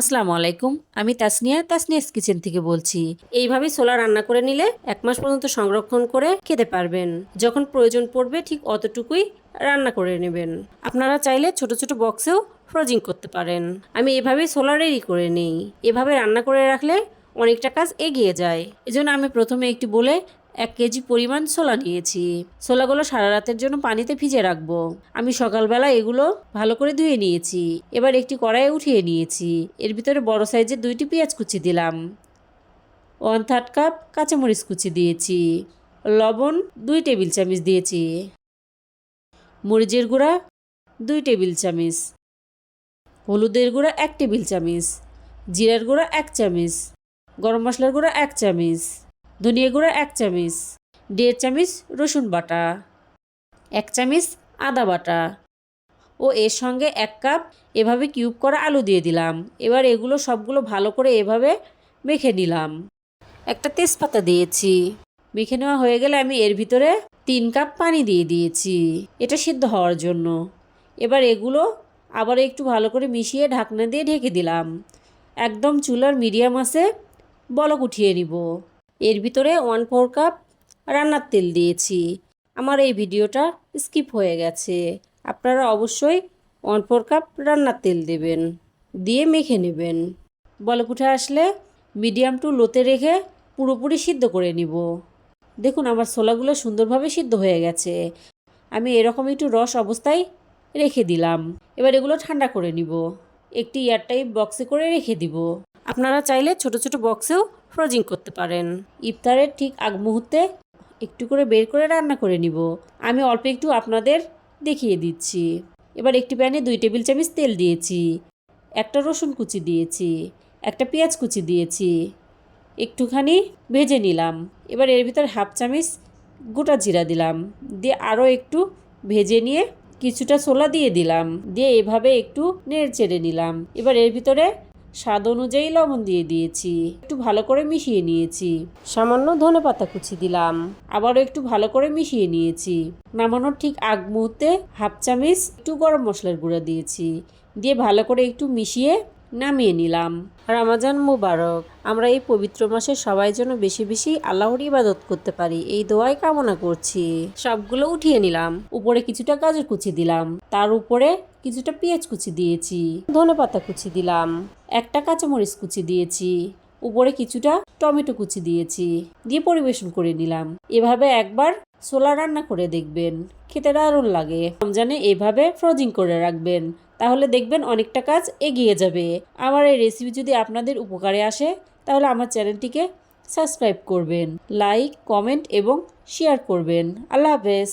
আসসালামু আলাইকুম, আমি তাসনিয়া তাসনিয়াস কিচেন থেকে বলছি। এইভাবে ছোলা রান্না করে নিলে এক মাস পর্যন্ত সংরক্ষণ করে খেতে পারবেন। যখন প্রয়োজন পড়বে ঠিক অতটুকুই রান্না করে নেবেন। আপনারা চাইলে ছোট ছোট বক্সেও ফ্রোজিং করতে পারেন। আমি এভাবে রেডি করে নিই। এভাবে রান্না করে রাখলে অনেকটা কাজ এগিয়ে যায়। এজন্য আমি প্রথমে একটি বলে এক কেজি পরিমাণ ছোলা নিয়েছি। ছোলাগুলো সারা রাতের জন্য পানিতে ভিজে রাখব। আমি সকালবেলা এগুলো ভালো করে ধুয়ে নিয়েছি। এবার একটি কড়াইয়ে উঠিয়ে নিয়েছি। এর ভিতরে বড় সাইজের দুইটি পেঁয়াজ কুচি দিলাম। ওয়ান থার্ড কাপ কাঁচামরিচ কুচি দিয়েছি। লবণ দুই টেবিল চামচ দিয়েছি। মরিচের গুঁড়া দুই টেবিল চামচ। হলুদের গুঁড়া এক টেবিল চামচ। জিরার গুঁড়া এক চামচ। গরম মশলার গুঁড়া এক চামচ। ধনিয়া গুঁড়া এক চামচ, দেড় চামচ রসুন বাটা, এক চামচ আদা বাটা ও এর সঙ্গে এক কাপ এভাবে কিউব করা আলু দিয়ে দিলাম। এবার এগুলো সবগুলো ভালো করে এভাবে মেখে নিলাম। একটা তেজপাতা দিয়েছি। মেখে নেওয়া হয়ে গেলে আমি এর ভিতরে তিন কাপ পানি দিয়ে দিয়েছি। এটা সিদ্ধ হওয়ার জন্য। এবার এগুলো আবার একটু ভালো করে মিশিয়ে ঢাকনা দিয়ে ঢেকে দিলাম। একদম চুলার মিডিয়াম আছে, বলক উঠিয়ে নিব। এর ভিতরে ওয়ান ফোর কাপ রান্নার তেল দিয়েছি। আমার এই ভিডিওটা স্কিপ হয়ে গেছে। আপনারা অবশ্যই ওয়ান ফোর কাপ রান্নার তেল দেবেন, দিয়ে মেখে নেবেন। বলক উঠে আসলে মিডিয়াম টু লোতে রেখে পুরোপুরি সিদ্ধ করে নিব। দেখুন, আমার ছোলাগুলো সুন্দরভাবে সিদ্ধ হয়ে গেছে। আমি এরকম একটু রস অবস্থায় রেখে দিলাম। এবার এগুলো ঠান্ডা করে নিব। একটি এয়ারটাইট বক্সে করে রেখে দিব। আপনারা চাইলে ছোট ছোট বক্সেও ফ্রোজিং করতে পারেন। ইফতারের ঠিক আগ মুহূর্তে একটু করে বের করে রান্না করে নিব। আমি অল্প একটু আপনাদের দেখিয়ে দিচ্ছি। এবার একটি প্যানে দুই টেবিল চামচ তেল দিয়েছি, একটা রসুন কুচি দিয়েছি, একটা পেঁয়াজ কুচি দিয়েছি, একটুখানি ভেজে নিলাম। এবার এর ভিতর হাফ চামচ গোটা জিরা দিলাম, দিয়ে আরও একটু ভেজে নিয়ে কিছুটা ছোলা দিয়ে দিলাম, দিয়ে এভাবে একটু নেড়ে চেড়ে নিলাম। এবার এর ভিতরে স্বাদ অনুযায়ী লবণ দিয়ে দিয়েছি। একটু ভালো করে মিশিয়ে নিয়েছি। সামান্য ধনে পাতা কুচি দিলাম। আবারও একটু ভালো করে মিশিয়ে নিয়েছি। নামানোর ঠিক আগ মুহূর্তে হাফ চামিচ একটু গরম মশলার গুঁড়া দিয়েছি। দিয়ে ভালো করে একটু মিশিয়ে নামিয়ে নিলাম। রামাজান মুবারক। আমরা এই পবিত্র মাসে সবাই যেন বেশি বেশি আল্লাহর ইবাদত করতে পারি। এই দোয়াই কামনা করছি। সবগুলো উঠিয়ে নিলাম। উপরে কিছুটা গাজর কুচি দিলাম। তার উপরে কিছুটা পেঁয়াজ কুচি দিয়েছি। ধনে পাতা কুচি দিলাম। একটা কাঁচামরিচ কুচি দিয়েছি। উপরে কিছুটা টমেটো কুচি দিয়েছি। দিয়ে পরিবেশন করে নিলাম। এভাবে একবার সোলা রান্না করে দেখবেন। খেতে দারুণ লাগে। রমজানে এভাবে ফ্রোজিং করে রাখবেন। তাহলে দেখবেন অনেকটা কাজ এগিয়ে যাবে। আমার এই রেসিপি যদি আপনাদের উপকারে আসে, তাহলে আমার চ্যানেলটিকে সাবস্ক্রাইব করবেন লাইক কমেন্ট এবং শেয়ার করবেন। আল্লাহ হাফেজ।